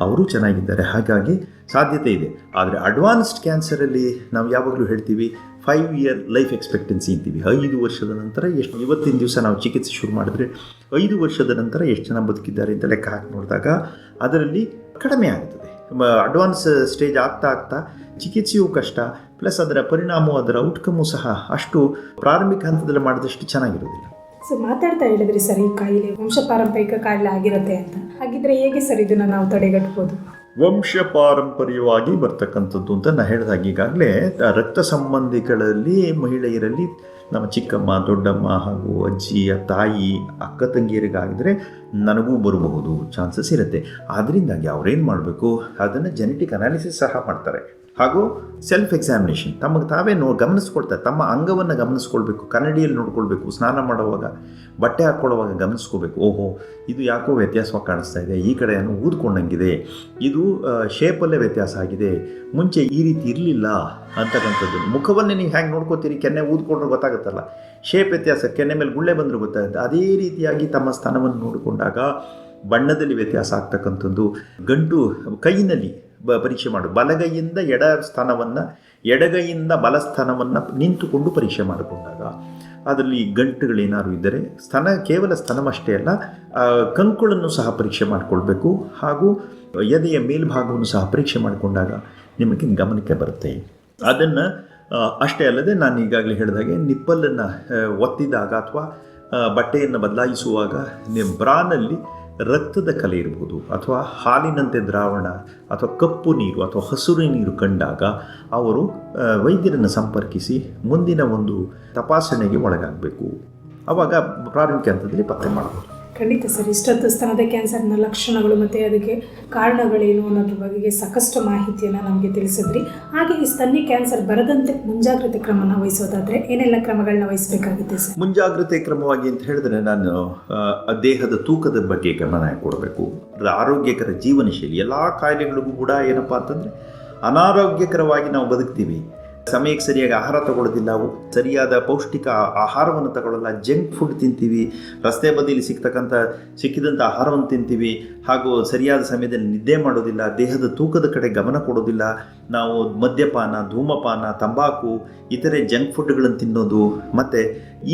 ಅವರು ಚೆನ್ನಾಗಿದ್ದಾರೆ. ಹಾಗಾಗಿ ಸಾಧ್ಯತೆ ಇದೆ. ಆದರೆ ಅಡ್ವಾನ್ಸ್ಡ್ ಕ್ಯಾನ್ಸರಲ್ಲಿ ನಾವು ಯಾವಾಗಲೂ ಹೇಳ್ತೀವಿ ಫೈವ್ ಇಯರ್ ಲೈಫ್ ಎಕ್ಸ್ಪೆಕ್ಟೆನ್ಸಿ ಅಂತೀವಿ. ಐದು ವರ್ಷದ ನಂತರ ಎಷ್ಟು ಇವತ್ತಿನ ದಿವಸ ನಾವು ಚಿಕಿತ್ಸೆ ಶುರು ಮಾಡಿದ್ರೆ ಐದು ವರ್ಷದ ನಂತರ ಎಷ್ಟು ಜನ ಬದುಕಿದ್ದಾರೆ ಅಂತ ಲೆಕ್ಕ ಹಾಕಿ ನೋಡಿದಾಗ ಅದರಲ್ಲಿ ಕಡಿಮೆ ಆಗ್ತದೆ ಅಡ್ವಾನ್ಸ್ ಸ್ಟೇಜ್ ಆಗ್ತಾ ಆಗ್ತಾ ಚಿಕಿತ್ಸೆಯೂ ಕಷ್ಟ ಪ್ಲಸ್ ಅದರ ಪರಿಣಾಮವು ಅದರ ಔಟ್ಕಮ್ಮು ಸಹ ಅಷ್ಟು ಪ್ರಾರಂಭಿಕ ಹಂತದಲ್ಲಿ ಮಾಡಿದಷ್ಟು ಚೆನ್ನಾಗಿರೋದಿಲ್ಲ ಸೊ ಮಾತಾಡ್ತಾ ಹೇಳಿದ್ರಿ ಸರ್ ಈ ಕಾಯಿಲೆ ವಂಶ ಪಾರಂಪರಿಕ ಕಾಯಿಲೆ ಆಗಿರುತ್ತೆ ಅಂತ. ಹಾಗಿದ್ರೆ ಹೇಗೆ ಸರ್ ಇದನ್ನು ನಾವು ತಡೆಗಟ್ಬೋದು? ವಂಶ ಪಾರಂಪರ್ಯವಾಗಿ ಬರ್ತಕ್ಕಂಥದ್ದು ಅಂತ ನಾನು ಹೇಳಿದಾಗ ಈಗಾಗಲೇ ರಕ್ತ ಸಂಬಂಧಿಗಳಲ್ಲಿ ಮಹಿಳೆಯರಲ್ಲಿ ನಮ್ಮ ಚಿಕ್ಕಮ್ಮ ದೊಡ್ಡಮ್ಮ ಹಾಗೂ ಅಜ್ಜಿಯ ತಾಯಿ ಅಕ್ಕ ತಂಗಿಯರಿಗಾಗಿದ್ರೆ ನನಗೂ ಬರಬಹುದು ಚಾನ್ಸಸ್ ಇರುತ್ತೆ. ಆದ್ದರಿಂದಾಗಿ ಅವ್ರೇನು ಮಾಡಬೇಕು? ಅದನ್ನು ಜೆನೆಟಿಕ್ ಅನಾಲಿಸಿಸ್ ಸಹ ಮಾಡ್ತಾರೆ. ಹಾಗೂ ಸೆಲ್ಫ್ ಎಕ್ಸಾಮಿನೇಷನ್ ತಮಗೆ ತಾವೇ ನೋ ಗಮನಿಸ್ಕೊಳ್ತಾರೆ ತಮ್ಮ ಅಂಗವನ್ನು ಗಮನಿಸ್ಕೊಳ್ಬೇಕು, ಕನ್ನಡಿಯಲ್ಲಿ ನೋಡ್ಕೊಳ್ಬೇಕು, ಸ್ನಾನ ಮಾಡುವಾಗ ಬಟ್ಟೆ ಹಾಕ್ಕೊಳ್ಳುವಾಗ ಗಮನಿಸ್ಕೋಬೇಕು ಓಹೋ, ಇದು ಯಾಕೋ ವ್ಯತ್ಯಾಸವಾಗಿ ಕಾಣಿಸ್ತಾ ಇದೆ. ಈ ಕಡೆಯನ್ನು ಊದ್ಕೊಂಡಂಗಿದೆ. ಇದು ಶೇಪಲ್ಲೇ ವ್ಯತ್ಯಾಸ ಆಗಿದೆ. ಮುಂಚೆ ಈ ರೀತಿ ಇರಲಿಲ್ಲ ಅಂತಕ್ಕಂಥದ್ದು. ಮುಖವನ್ನೇ ನೀವು ಹ್ಯಾಂಗೆ ನೋಡ್ಕೋತೀರಿ? ಕೆನ್ನೆ ಊದ್ಕೊಂಡ್ರೆ ಗೊತ್ತಾಗುತ್ತಲ್ಲ. ಶೇಪ್ ವ್ಯತ್ಯಾಸ, ಕೆನ್ನೆ ಮೇಲೆ ಗುಳ್ಳೆ ಬಂದರೂ ಗೊತ್ತಾಗುತ್ತೆ. ಅದೇ ರೀತಿಯಾಗಿ ತಮ್ಮ ಸ್ಥಾನವನ್ನು ನೋಡಿಕೊಂಡಾಗ ಬಣ್ಣದಲ್ಲಿ ವ್ಯತ್ಯಾಸ ಆಗ್ತಕ್ಕಂಥದ್ದು. ಗಂಟು ಕೈಯಿನಲ್ಲಿ ಬ ಪರೀಕ್ಷೆ ಮಾಡು. ಬಲಗೈಯಿಂದ ಎಡ ಸ್ಥಾನವನ್ನು, ಎಡಗೈಯಿಂದ ಬಲ ಸ್ಥಾನವನ್ನು ನಿಂತುಕೊಂಡು ಪರೀಕ್ಷೆ ಮಾಡಿಕೊಂಡಾಗ ಅದರಲ್ಲಿ ಗಂಟುಗಳೇನಾದ್ರು ಇದ್ದರೆ ಸ್ತನ ಕೇವಲ ಸ್ತನವಷ್ಟೇ ಅಲ್ಲ ಕಂಕುಳನ್ನು ಸಹ ಪರೀಕ್ಷೆ ಮಾಡಿಕೊಳ್ಬೇಕು ಹಾಗೂ ಎದೆಯ ಮೇಲ್ಭಾಗವನ್ನು ಸಹ ಪರೀಕ್ಷೆ ಮಾಡಿಕೊಂಡಾಗ ನಿಮಗೆ ಗಮನಕ್ಕೆ ಬರುತ್ತೆ. ಅದನ್ನು ಅಷ್ಟೇ ಅಲ್ಲದೆ ನಾನು ಈಗಾಗಲೇ ಹೇಳಿದಾಗೆ ನಿಪ್ಪಲನ್ನು ಒತ್ತಿದಾಗ ಅಥವಾ ಬಟ್ಟೆಯನ್ನು ಬದಲಾಯಿಸುವಾಗ, ನಿಮ್ಮ ಬ್ರಾನಲ್ಲಿ ರಕ್ತದ ಕಲೆ ಇರ್ಬೋದು ಅಥವಾ ಹಾಲಿನಂತೆ ದ್ರಾವಣ ಅಥವಾ ಕಪ್ಪು ನೀರು ಅಥವಾ ಹಸಿರು ನೀರು ಕಂಡಾಗ ಅವರು ವೈದ್ಯರನ್ನು ಸಂಪರ್ಕಿಸಿ ಮುಂದಿನ ಒಂದು ತಪಾಸಣೆಗೆ ಒಳಗಾಗಬೇಕು. ಆವಾಗ ಪ್ರಾರಂಭಿಕ ಹಂತದಲ್ಲಿ ಪತ್ತೆ ಮಾಡ್ಬೋದು. ಖಂಡಿತ ಸರ್, ಇಷ್ಟೊತ್ತು ಸ್ತನದ ಕ್ಯಾನ್ಸರ್ನ ಲಕ್ಷಣಗಳು ಮತ್ತು ಅದಕ್ಕೆ ಕಾರಣಗಳೇನು ಅನ್ನೋದ್ರ ಬಗ್ಗೆ ಸಾಕಷ್ಟು ಮಾಹಿತಿಯನ್ನು ನಮಗೆ ತಿಳಿಸಿದ್ರಿ. ಹಾಗೆ ಈ ಸ್ತನ್ಯ ಕ್ಯಾನ್ಸರ್ ಬರದಂತೆ ಮುಂಜಾಗ್ರತೆ ಕ್ರಮನ ವಹಿಸೋದಾದರೆ ಏನೆಲ್ಲ ಕ್ರಮಗಳನ್ನ ವಹಿಸಬೇಕಾಗುತ್ತೆ ಸರ್? ಮುಂಜಾಗ್ರತೆ ಕ್ರಮವಾಗಿ ಅಂತ ಹೇಳಿದ್ರೆ ನಾನು ದೇಹದ ತೂಕದ ಬಗ್ಗೆ ಗಮನ ಕೊಡಬೇಕು. ಆರೋಗ್ಯಕರ ಜೀವನ ಶೈಲಿ ಎಲ್ಲ ಕಾಯಿಲೆಗಳಿಗೂ ಕೂಡ ಏನಪ್ಪ ಅಂತಂದರೆ ಅನಾರೋಗ್ಯಕರವಾಗಿ ನಾವು ಬದುಕ್ತೀವಿ. ಸಮಯಕ್ಕೆ ಸರಿಯಾಗಿ ಆಹಾರ ತಗೊಳ್ಳೋದಿಲ್ಲ ನಾವು ಸರಿಯಾದ ಪೌಷ್ಟಿಕ ಆಹಾರವನ್ನು ತಗೊಳ್ಳಲ್ಲ ಜಂಕ್ ಫುಡ್ ತಿಂತೀವಿ, ರಸ್ತೆ ಬದಿಯಲ್ಲಿ ಸಿಗ್ತಕ್ಕಂಥ, ಸಿಕ್ಕಿದಂಥ ಆಹಾರವನ್ನು ತಿಂತೀವಿ, ಹಾಗೂ ಸರಿಯಾದ ಸಮಯದಲ್ಲಿ ನಿದ್ದೆ ಮಾಡೋದಿಲ್ಲ, ದೇಹದ ತೂಕದ ಕಡೆ ಗಮನ ಕೊಡೋದಿಲ್ಲ, ನಾವು ಮದ್ಯಪಾನ, ಧೂಮಪಾನ, ತಂಬಾಕು, ಇತರೆ ಜಂಕ್ ಫುಡ್ಗಳನ್ನು ತಿನ್ನೋದು, ಮತ್ತು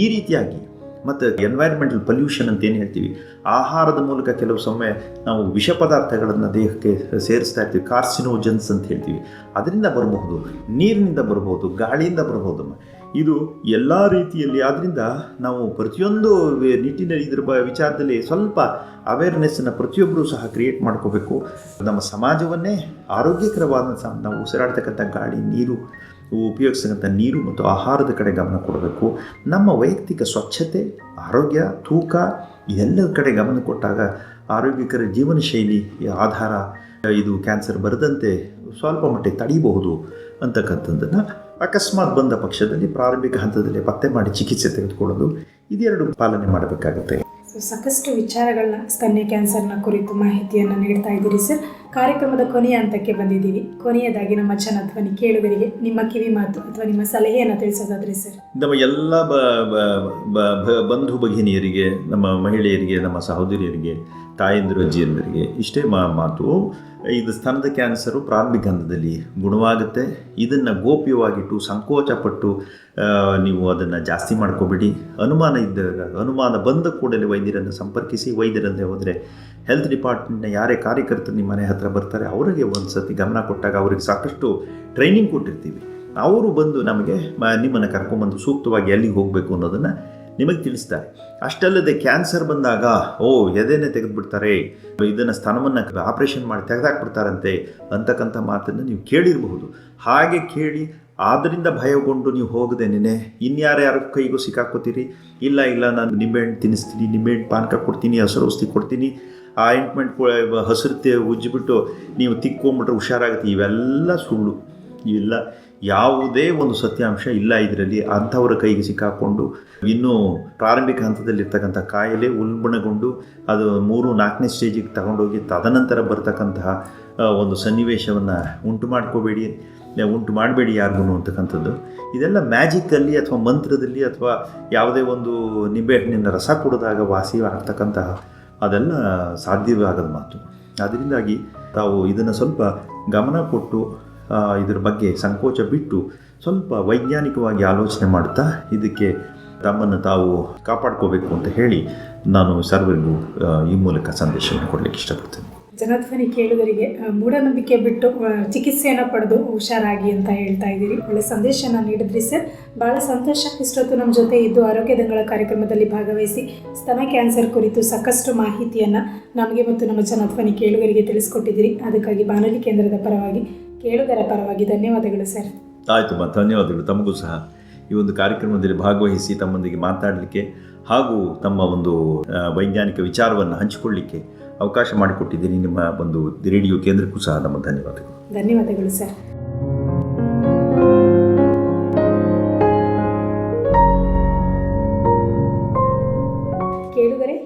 ಈ ರೀತಿಯಾಗಿ ಮತ್ತು ಎನ್ವೈರ್ಮೆಂಟಲ್ ಪೊಲ್ಯೂಷನ್ ಅಂತ ಏನು ಹೇಳ್ತೀವಿ? ಆಹಾರದ ಮೂಲಕ ಕೆಲವು ಸಮಯ ನಾವು ವಿಷ ಪದಾರ್ಥಗಳನ್ನು ದೇಹಕ್ಕೆ ಸೇರಿಸ್ತಾ ಇರ್ತೀವಿ ಕಾರ್ಸಿನೋಜನ್ಸ್ ಅಂತ ಹೇಳ್ತೀವಿ. ಅದರಿಂದ ಬರಬಹುದು, ನೀರಿನಿಂದ ಬರಬಹುದು, ಗಾಳಿಯಿಂದ ಬರಬಹುದು. ಇದು ಎಲ್ಲ ರೀತಿಯಲ್ಲಿ ಆದ್ದರಿಂದ ನಾವು ಪ್ರತಿಯೊಂದು ನಿಟ್ಟಿನಲ್ಲಿ ಇದ್ರ ಬ, ವಿಚಾರದಲ್ಲಿ ಸ್ವಲ್ಪ ಅವೇರ್ನೆಸ್ಸನ್ನು ಪ್ರತಿಯೊಬ್ಬರೂ ಸಹ ಕ್ರಿಯೇಟ್ ಮಾಡ್ಕೋಬೇಕು. ನಮ್ಮ ಸಮಾಜವನ್ನೇ ಆರೋಗ್ಯಕರವಾದ ಸ ನಾವು ಉಸಿರಾಡ್ತಕ್ಕಂಥ ಗಾಳಿ, ನೀರು ಉಪಯೋಗಿಸ್ತಕ್ಕಂಥ ನೀರು ಮತ್ತು ಆಹಾರದ ಕಡೆ ಗಮನ ಕೊಡಬೇಕು. ನಮ್ಮ ವೈಯಕ್ತಿಕ ಸ್ವಚ್ಛತೆ, ಆರೋಗ್ಯ, ತೂಕ ಇದೆಲ್ಲದ ಕಡೆ ಗಮನ ಕೊಟ್ಟಾಗ ಆರೋಗ್ಯಕರ ಜೀವನ ಶೈಲಿ ಆಧಾರ, ಇದು ಕ್ಯಾನ್ಸರ್ ಬರದಂತೆ ಸ್ವಲ್ಪ ಮಟ್ಟಿಗೆ ತಡೀಬಹುದು ಅಂತಕ್ಕಂಥದ್ದನ್ನು ಅಕಸ್ಮಾತ್ ಬಂದ ಪಕ್ಷದಲ್ಲಿ ಪ್ರಾರಂಭಿಕ ಹಂತದಲ್ಲಿ ಪತ್ತೆ ಮಾಡಿ ಚಿಕಿತ್ಸೆ ತೆಗೆದುಕೊಳ್ಳೋದು ಇದೆರಡು ಪಾಲನೆ ಮಾಡಬೇಕಾಗುತ್ತೆ. ಸೊ ಸಾಕಷ್ಟು ವಿಚಾರಗಳನ್ನ ಸ್ತನ್ಯ ಕ್ಯಾನ್ಸರ್ನ ಕುರಿತು ಮಾಹಿತಿಯನ್ನು ನೀಡ್ತಾ ಇದ್ದೀರಿ ಸರ್. ಕಾರ್ಯಕ್ರಮದ ಕೊನೆಯ ಹಂತಕ್ಕೆ ಬಂದಿದ್ದೀವಿ. ಕೊನೆಯದಾಗಿ ನಮ್ಮ ಜನಧ್ವನಿ ಕೇಳುಗರಿಗೆ ನಿಮ್ಮ ಕಿವಿ ಮಾತು ಅಥವಾ ನಿಮ್ಮ ಸಲಹೆಯನ್ನು ತಿಳಿಸೋದಾದ್ರೆ ಸರ್. ನಮ್ಮ ಎಲ್ಲ ಬಂಧು ಭಗಿನಿಯರಿಗೆ, ನಮ್ಮ ಮಹಿಳೆಯರಿಗೆ, ನಮ್ಮ ಸಹೋದರಿಯರಿಗೆ, ತಾಯಂದಿರು ಅಜ್ಜಿಯಂದರಿಗೆ, ಇಷ್ಟೇ ಮಾತು. ಇದು ಸ್ತನದ ಕ್ಯಾನ್ಸರು ಪ್ರಾರಂಭಿಕ ಹಂತದಲ್ಲಿ ಗುಣವಾಗುತ್ತೆ. ಇದನ್ನು ಗೋಪ್ಯವಾಗಿಟ್ಟು ಸಂಕೋಚಪಟ್ಟು ನೀವು ಅದನ್ನು ಜಾಸ್ತಿ ಮಾಡ್ಕೋಬೇಡಿ. ಅನುಮಾನ ಇದ್ದಾಗ, ಅನುಮಾನ ಬಂದ ಕೂಡಲೇ ವೈದ್ಯರನ್ನು ಸಂಪರ್ಕಿಸಿ ವೈದ್ಯರಲ್ಲೇ ಹೋದರೆ ಹೆಲ್ತ್ ಡಿಪಾರ್ಟ್ಮೆಂಟ್ನ ಯಾರೇ ಕಾರ್ಯಕರ್ತರು ನಿಮ್ಮ ಮನೆ ಹತ್ರ ಬರ್ತಾರೆ, ಅವರಿಗೆ ಒಂದು ಸತಿ ಗಮನ ಕೊಟ್ಟಾಗ ಅವರಿಗೆ ಸಾಕಷ್ಟು ಟ್ರೈನಿಂಗ್ ಕೊಟ್ಟಿರ್ತೀವಿ. ಅವರು ಬಂದು ನಮಗೆ ನಿಮ್ಮನ್ನು ಕರ್ಕೊಂಬಂದು ಸೂಕ್ತವಾಗಿ ಎಲ್ಲಿಗೆ ಹೋಗಬೇಕು ಅನ್ನೋದನ್ನು ನಿಮಗೆ ತಿಳಿಸ್ತಾರೆ. ಅಷ್ಟಲ್ಲದೆ ಕ್ಯಾನ್ಸರ್ ಬಂದಾಗ, ಓ ಎದೆನೇ ತೆಗೆದುಬಿಡ್ತಾರೆ. ಇದನ್ನು ಸ್ತನವನ್ನು ಆಪ್ರೇಷನ್ ಮಾಡಿ ತೆಗೆದಾಕ್ಬಿಡ್ತಾರಂತೆ ಅಂತಕ್ಕಂಥ ಮಾತನ್ನು ನೀವು ಕೇಳಿರಬಹುದು. ಹಾಗೆ ಕೇಳಿ ಆದ್ದರಿಂದ ಭಯಗೊಂಡು ನೀವು ಹೋಗದೇನೆ ಇನ್ಯಾರ್ಯಾರ ಕೈಗೂ ಸಿಕ್ಕಾಕೋತೀರಿ ಇಲ್ಲ ಇಲ್ಲ, ನಾನು ನಿಂಬೆಹಣ್ಣು ತಿನ್ನಿಸ್ತೀನಿ ನಿಂಬೆಹಣ್ಣು ಪಾನಕ ಕೊಡ್ತೀನಿ, ಹಸಿರು ಔಷಧಿ ಕೊಡ್ತೀನಿ. ಆ ಆಯಿಂಟ್ಮೆಂಟ್ ಹಸಿರು ಉಜ್ಜಿಬಿಟ್ಟು ನೀವು ತಿಕ್ಕೊಂಬಿಟ್ರೆ ಹುಷಾರಾಗುತ್ತೆ. ಇವೆಲ್ಲ ಸುಳ್ಳು. ಇವೆಲ್ಲ ಯಾವುದೇ ಒಂದು ಸತ್ಯಾಂಶ ಇಲ್ಲ ಇದರಲ್ಲಿ ಅಂಥವರ ಕೈಗೆ ಸಿಕ್ಕಾಕೊಂಡು ಇನ್ನೂ ಪ್ರಾರಂಭಿಕ ಹಂತದಲ್ಲಿರ್ತಕ್ಕಂಥ ಕಾಯಿಲೆ ಉಲ್ಬಣಗೊಂಡು ಅದು ಮೂರು, ನಾಲ್ಕನೇ ಸ್ಟೇಜಿಗೆ ತಗೊಂಡೋಗಿ ತದನಂತರ ಬರ್ತಕ್ಕಂತಹ ಒಂದು ಸನ್ನಿವೇಶವನ್ನು ಉಂಟು ಮಾಡ್ಕೋಬೇಡಿ ಉಂಟು ಮಾಡಬೇಡಿ ಯಾರಿಗೂ ಅಂತಕ್ಕಂಥದ್ದು. ಇದೆಲ್ಲ ಮ್ಯಾಜಿಕ್ಕಲ್ಲಿ ಅಥವಾ ಮಂತ್ರದಲ್ಲಿ ಅಥವಾ ಯಾವುದೇ ಒಂದು ನಿಂಬೆಹಣ್ಣಿನ ರಸ ಕುಡಿದಾಗ ವಾಸಿ ಆಗ್ತಕ್ಕಂತಹ ಅದೆಲ್ಲ ಸಾಧ್ಯವಾಗದ ಮಾತು. ಅದರಿಂದಾಗಿ ತಾವು ಇದನ್ನು ಸ್ವಲ್ಪ ಗಮನ ಕೊಟ್ಟು ಇದ್ರ ಬಗ್ಗೆ ಸಂಕೋಚ ಬಿಟ್ಟು ಸ್ವಲ್ಪ ವೈಜ್ಞಾನಿಕವಾಗಿ ಆಲೋಚನೆ ಮಾಡ್ತಾ ಇದಕ್ಕೆ ತಮ್ಮನ್ನು ತಾವು ಕಾಪಾಡ್ಕೋಬೇಕು ಅಂತ ಹೇಳಿ ನಾನು ಸರ್ವರಿಗೂ ಈ ಮೂಲಕ ಸಂದೇಶವನ್ನು ಕೊಡಲಿಕ್ಕೆ ಇಷ್ಟಪಡ್ತೇನೆ. ಜನಧ್ವನಿ ಕೇಳುಗರಿಗೆ ಮೂಢನಂಬಿಕೆ ಬಿಟ್ಟು ಚಿಕಿತ್ಸೆಯನ್ನು ಪಡೆದು ಹುಷಾರಾಗಿ ಅಂತ ಹೇಳ್ತಾ ಇದ್ದೀರಿ. ಒಳ್ಳೆ ಸಂದೇಶನ ನೀಡಿದ್ರಿ ಸರ್. ಭಾಳ ಸಂತೋಷ. ಇಷ್ಟೊತ್ತು ನಮ್ಮ ಜೊತೆ ಇದ್ದು ಆರೋಗ್ಯ ದಂಗಳ ಕಾರ್ಯಕ್ರಮದಲ್ಲಿ ಭಾಗವಹಿಸಿ ಸ್ತನ ಕ್ಯಾನ್ಸರ್ ಕುರಿತು ಸಾಕಷ್ಟು ಮಾಹಿತಿಯನ್ನು ನಮಗೆ ಮತ್ತು ನಮ್ಮ ಜನಧ್ವನಿ ಕೇಳುಗರಿಗೆ ತಿಳಿಸ್ಕೊಟ್ಟಿದ್ದೀರಿ. ಅದಕ್ಕಾಗಿ ಬಾನುಲಿ ಕೇಂದ್ರದ ಪರವಾಗಿ ಕೇಳುಗರ ಪರವಾಗಿ ಧನ್ಯವಾದಗಳು ಸರ್. ಆಯಿತು ಮಾ ಧನ್ಯವಾದಗಳು. ತಮಗೂ ಸಹ ಈ ಒಂದು ಕಾರ್ಯಕ್ರಮದಲ್ಲಿ ಭಾಗವಹಿಸಿ ತಮ್ಮೊಂದಿಗೆ ಮಾತಾಡಲಿಕ್ಕೆ ಹಾಗೂ ತಮ್ಮ ಒಂದು ವೈಜ್ಞಾನಿಕ ವಿಚಾರವನ್ನು ಹಂಚಿಕೊಳ್ಳಿಕ್ಕೆ ಅವಕಾಶ ಮಾಡಿಕೊಟ್ಟಿದ್ದೀನಿ. ನಿಮ್ಮ ಒಂದು ರೇಡಿಯೋ ಕೇಂದ್ರಕ್ಕೂ ಸಹ ನಮ್ಮ ಧನ್ಯವಾದಗಳು. ಧನ್ಯವಾದಗಳು ಸರ್.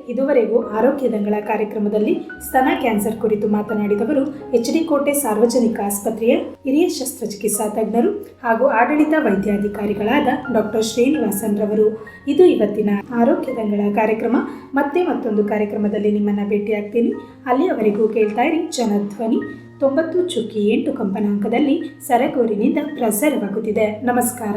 ಇದುವರೆಗೂ ಆರೋಗ್ಯ ದಂಗಳ ಕಾರ್ಯಕ್ರಮದಲ್ಲಿ ಸ್ತನ ಕ್ಯಾನ್ಸರ್ ಕುರಿತು ಮಾತನಾಡಿದವರು ಎಚ್ ಡಿ ಕೋಟೆ ಸಾರ್ವಜನಿಕ ಆಸ್ಪತ್ರೆಯ ಹಿರಿಯ ಶಸ್ತ್ರಚಿಕಿತ್ಸಾ ತಜ್ಞರು ಹಾಗೂ ಆಡಳಿತ ವೈದ್ಯಾಧಿಕಾರಿಗಳಾದ ಡಾಕ್ಟರ್ ಶ್ರೀನಿವಾಸನ್ ರವರು ಇದು ಇವತ್ತಿನ ಆರೋಗ್ಯ ದಂಗಳ ಕಾರ್ಯಕ್ರಮ. ಮತ್ತೆ ಮತ್ತೊಂದು ಕಾರ್ಯಕ್ರಮದಲ್ಲಿ ನಿಮ್ಮನ್ನ ಭೇಟಿಯಾಗ್ತೀನಿ. ಅಲ್ಲಿಯವರೆಗೂ ಕೇಳ್ತಾ ಇರಿ ಜನಧ್ವನಿ. ತೊಂಬತ್ತು ಚುಕ್ಕಿ ಎಂಟು ಕಂಪನಾಂಕದಲ್ಲಿ ಸರಗೂರಿನಿಂದ ಪ್ರಸಾರವಾಗುತ್ತಿದೆ. ನಮಸ್ಕಾರ.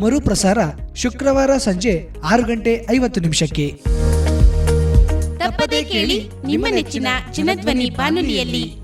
ಮರುಪ್ರಸಾರ ಶುಕ್ರವಾರ ಸಂಜೆ ಆರು ಗಂಟೆ ಐವತ್ತು ನಿಮಿಷಕ್ಕೆ. ತಪ್ಪದೇ ಕೇಳಿ ನಿಮ್ಮ ನೆಚ್ಚಿನ ಚಿನ್ನಧ್ವನಿ ಬಾನುಲಿಯಲ್ಲಿ.